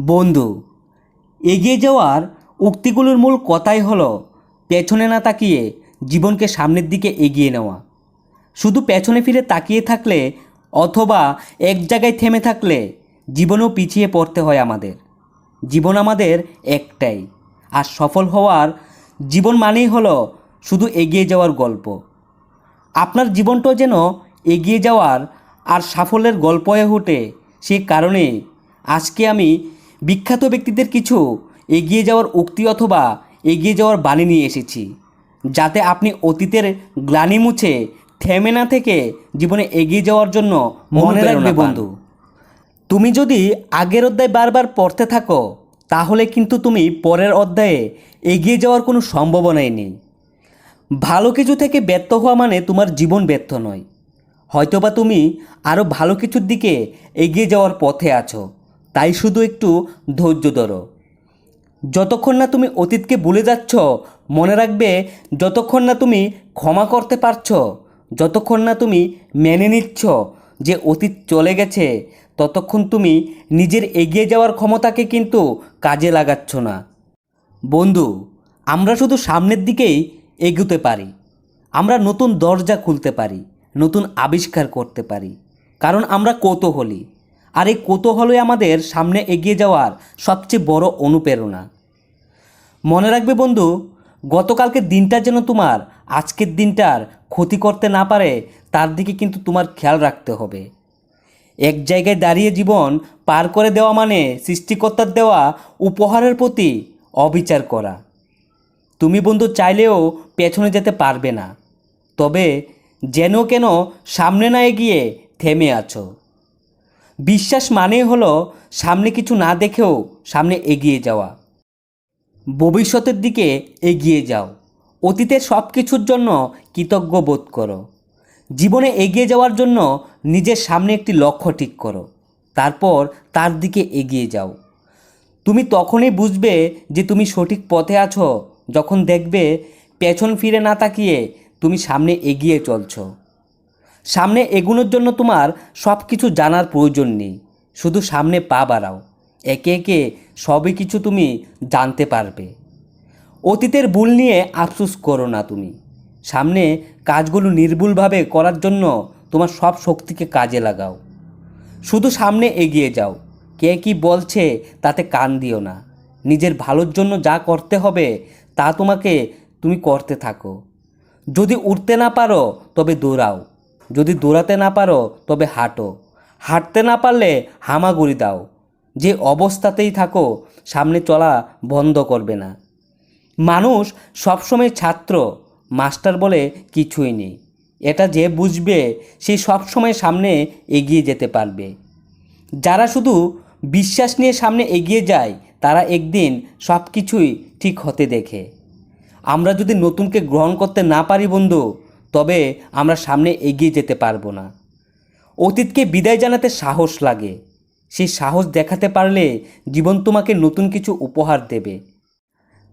বন্ধু, এগিয়ে যাওয়ার উক্তিগুলোর মূল কথাই হলো পেছনে না তাকিয়ে জীবনকে সামনের দিকে এগিয়ে নেওয়া। শুধু পেছনে ফিরে তাকিয়ে থাকলে অথবা এক জায়গায় থেমে থাকলে জীবনও পিছিয়ে পড়তে হয় আমাদের। জীবন আমাদের একটাই, আর সফল হওয়ার জীবন মানেই হলো শুধু এগিয়ে যাওয়ার গল্প। আপনার জীবনটাও যেন এগিয়ে যাওয়ার আর সাফল্যের গল্প হয়ে ওঠে সেই কারণে আজকে আমি বিখ্যাত ব্যক্তিদের কিছু এগিয়ে যাওয়ার উক্তি অথবা এগিয়ে যাওয়ার বাণী নিয়ে এসেছি যাতে আপনি অতীতের গ্লানি মুছে থেমে না থেকে জীবনে এগিয়ে যাওয়ার জন্য মনে রাখবে বন্ধু। তুমি যদি আগের অধ্যায় বারবার পড়তে থাকো তাহলে কিন্তু তুমি পরের অধ্যায়ে এগিয়ে যাওয়ার কোনো সম্ভাবনাই নেই। ভালো কিছু থেকে ব্যর্থ হওয়া মানে তোমার জীবন ব্যর্থ নয়। হয়তোবা তুমি আরও ভালো কিছুর দিকে এগিয়ে যাওয়ার পথে আছো। তাই শুধু একটু ধৈর্য ধরো। যতক্ষণ না তুমি অতীতকে ভুলে যাচ্ছ, মনে রাখবে যতক্ষণ না তুমি ক্ষমা করতে পারছ, যতক্ষণ না তুমি মেনে নিচ্ছ যে অতীত চলে গেছে, ততক্ষণ তুমি নিজের এগিয়ে যাওয়ার ক্ষমতাকে কিন্তু কাজে লাগাচ্ছ না। বন্ধু, আমরা শুধু সামনের দিকেই এগোতে পারি। আমরা নতুন দরজা খুলতে পারি, নতুন আবিষ্কার করতে পারি। কারণ আমরা কৌতূহলী। আর এই কৌতূহলই আমাদের সামনে এগিয়ে যাওয়ার সবচেয়ে বড় অনুপ্রেরণা। মনে রাখবে বন্ধু গতকালকের দিনটা যেন তোমার আজকের দিনটার ক্ষতি করতে না পারে, তার দিকে কিন্তু তোমার খেয়াল রাখতে হবে। এক জায়গায় দাঁড়িয়ে জীবন পার করে দেওয়া মানে সৃষ্টিকর্তার দেওয়া উপহারের প্রতি অবিচার করা। তুমি বন্ধু চাইলেও পেছনে যেতে পারবে না, তবে যেন কেন সামনে না এগিয়ে থেমে আছো। বিশ্বাস মানে হলো সামনে কিছু না দেখেও সামনে এগিয়ে যাওয়া। ভবিষ্যতের দিকে এগিয়ে যাও। অতীতের সব কিছুর জন্য কৃতজ্ঞ বোধ করো। জীবনে এগিয়ে যাওয়ার জন্য নিজের সামনে একটি লক্ষ্য ঠিক করো। তারপর তার দিকে এগিয়ে যাও। তুমি তখনই বুঝবে যে তুমি সঠিক পথে আছো যখন দেখবে পেছন ফিরে না তাকিয়ে তুমি সামনে এগিয়ে চলছো। সামনে এগুনোর জন্য তোমার সব কিছু জানার প্রয়োজন নেই। শুধু সামনে পা বাড়াও। একে একে সবই কিছু তুমি জানতে পারবে। অতীতের ভুল নিয়ে আফসুস করো না তুমি। সামনে কাজগুলো নির্ভুলভাবে করার জন্য তোমার সব শক্তিকে কাজে লাগাও। শুধু সামনে এগিয়ে যাও। কে কি বলছে তাতে কান দিও না। নিজের ভালোর জন্য যা করতে হবে তা তোমাকে তুমি করতে থাকো। যদি উঠতে না পারো তবে দৌড়াও। যদি দৌড়াতে না পারো, তবে হাঁটো। হাঁটতে না পারলে হামাগুড়ি দাও। যে অবস্থাতেই থাকো, সামনে চলা বন্ধ করবে না। মানুষ সবসময় ছাত্র, মাস্টার বলে কিছুই নেই। এটা যে বুঝবে, সে সবসময় সামনে এগিয়ে যেতে পারবে। যারা শুধু বিশ্বাস নিয়ে সামনে এগিয়ে যায়, তারা একদিন সব কিছুই ঠিক হতে দেখে। আমরা যদি নতুনকে গ্রহণ করতে না পারি বন্ধু তবে আমরা সামনে এগিয়ে যেতে পারব না। অতীতকে বিদায় জানাতে সাহস লাগে। সেই সাহস দেখাতে পারলে জীবন তোমাকে নতুন কিছু উপহার দেবে।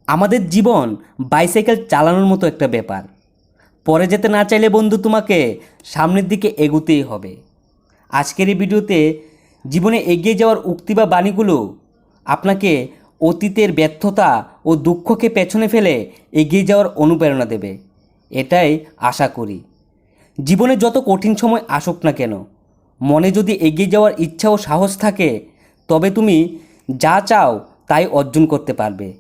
আমাদের জীবন বাইসাইকেল চালানোর মতো একটা ব্যাপার। পরে যেতে না চাইলে বন্ধু তোমাকে সামনের দিকে এগোতেই হবে। আজকের এই ভিডিওতে জীবনে এগিয়ে যাওয়ার উক্তি বা বাণীগুলো আপনাকে অতীতের ব্যর্থতা ও দুঃখকে পেছনে ফেলে এগিয়ে যাওয়ার অনুপ্রেরণা দেবে। এটাই আশা করি। জীবনে যত কঠিন সময় আসুক না কেন, মনে যদি এগিয়ে যাওয়ার ইচ্ছা ও সাহস থাকে, তবে তুমি যা চাও তাই অর্জন করতে পারবে।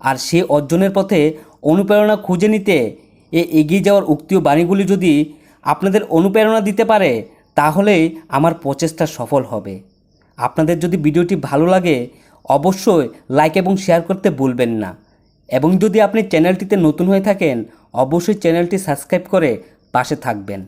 আর সে অর্জনের পথে অনুপ্রেরণা খুঁজে নিতে এ এগিয়ে যাওয়ার উক্তি ও বাণীগুলি যদি আপনাদের অনুপ্রেরণা দিতে পারে, তাহলেই আমার প্রচেষ্টা সফল হবে। আপনাদের যদি ভিডিওটি ভালো লাগে, অবশ্যই লাইক এবং শেয়ার করতে ভুলবেন না। এবং যদি আপনি চ্যানেলটিতে নতুন হয়ে থাকেন অবশ্যই চ্যানেলটি সাবস্ক্রাইব করে পাশে থাকবেন।